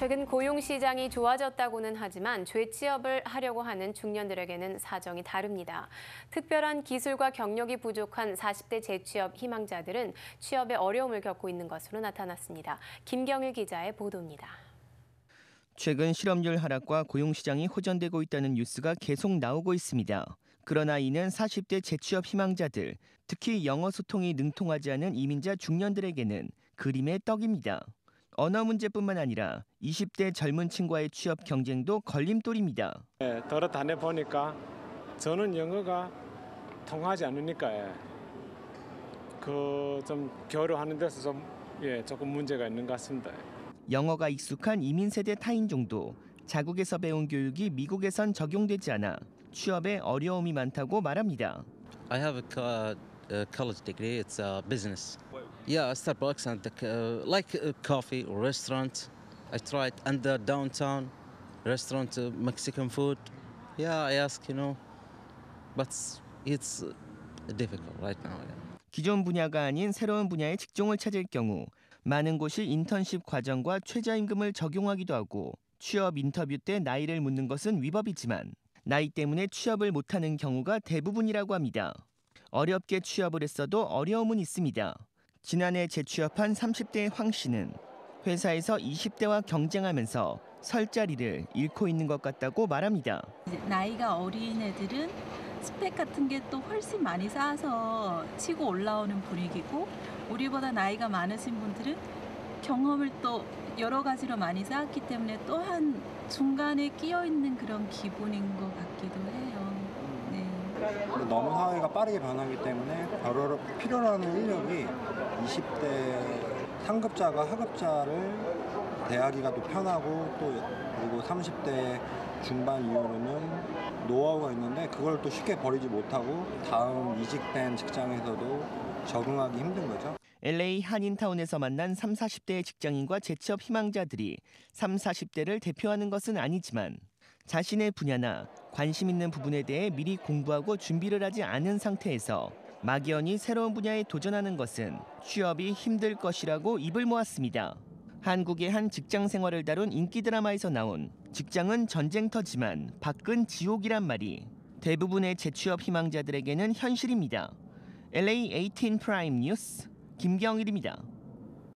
최근 고용 시장이 좋아졌다고는 하지만 재취업을 하려고 하는 중년들에게는 사정이 다릅니다. 특별한 기술과 경력이 부족한 40대 재취업 희망자들은 취업에 어려움을 겪고 있는 것으로 나타났습니다. 김경일 기자의 보도입니다. 최근 실업률 하락과 고용 시장이 호전되고 있다는 뉴스가 계속 나오고 있습니다. 그러나 이는 40대 재취업 희망자들, 특히 영어 소통이 능통하지 않은 이민자 중년들에게는 그림의 떡입니다. 언어 문제뿐만 아니라 20대 젊은 층과의 취업 경쟁도 걸림돌입니다. 예, 더러 다녀 보니까 저는 영어가 통하지 않으니까 예. 그좀 교류하는 데서 좀 예, 조금 문제가 있는 것 같습니다. 영어가 익숙한 이민 세대 타인종도 자국에서 배운 교육이 미국에선 적용되지 않아 취업에 어려움이 많다고 말합니다. I have a college degree. It's uh, business. Yeah, Starbucks and uh, like uh, coffee or restaurant. I tried the downtown restaurant uh, Mexican food. Yeah, I ask you know, but it's uh, difficult right now. 기존 분야가 아닌 새로운 분야의 직종을 찾을 경우 많은 곳이 인턴십 과정과 최저임금을 적용하기도 하고 취업 인터뷰 때 나이를 묻는 것은 위법이지만 나이 때문에 취업을 못하는 경우가 대부분이라고 합니다. 어렵게 취업을 했어도 어려움은 있습니다. 지난해 재취업한 30대의 황 씨는 회사에서 20대와 경쟁하면서 설 자리를 잃고 있는 것 같다고 말합니다. 나이가 어린 애들은 스펙 같은 게 또 훨씬 많이 쌓아서 치고 올라오는 분위기고 우리보다 나이가 많으신 분들은 경험을 또 여러 가지로 많이 쌓았기 때문에 또한 중간에 끼어 있는 그런 기분인 것 같기도 해요. 너무 사회가 빠르게 변하기 때문에 바로 필요로 하는 인력이 20대 상급자가 하급자를 대하기가 또 편하고 또 그리고 30대 중반 이후로는 노하우가 있는데 그걸 또 쉽게 버리지 못하고 다음 이직된 직장에서도 적응하기 힘든 거죠. LA 한인타운에서 만난 3, 40대의 직장인과 재취업 희망자들이 3, 40대를 대표하는 것은 아니지만 자신의 분야나 관심 있는 부분에 대해 미리 공부하고 준비를 하지 않은 상태에서 막연히 새로운 분야에 도전하는 것은 취업이 힘들 것이라고 입을 모았습니다. 한국의 한 직장 생활을 다룬 인기 드라마에서 나온 직장은 전쟁터지만 밖은 지옥이란 말이 대부분의 재취업 희망자들에게는 현실입니다. LA 18 프라임 뉴스 김경일입니다.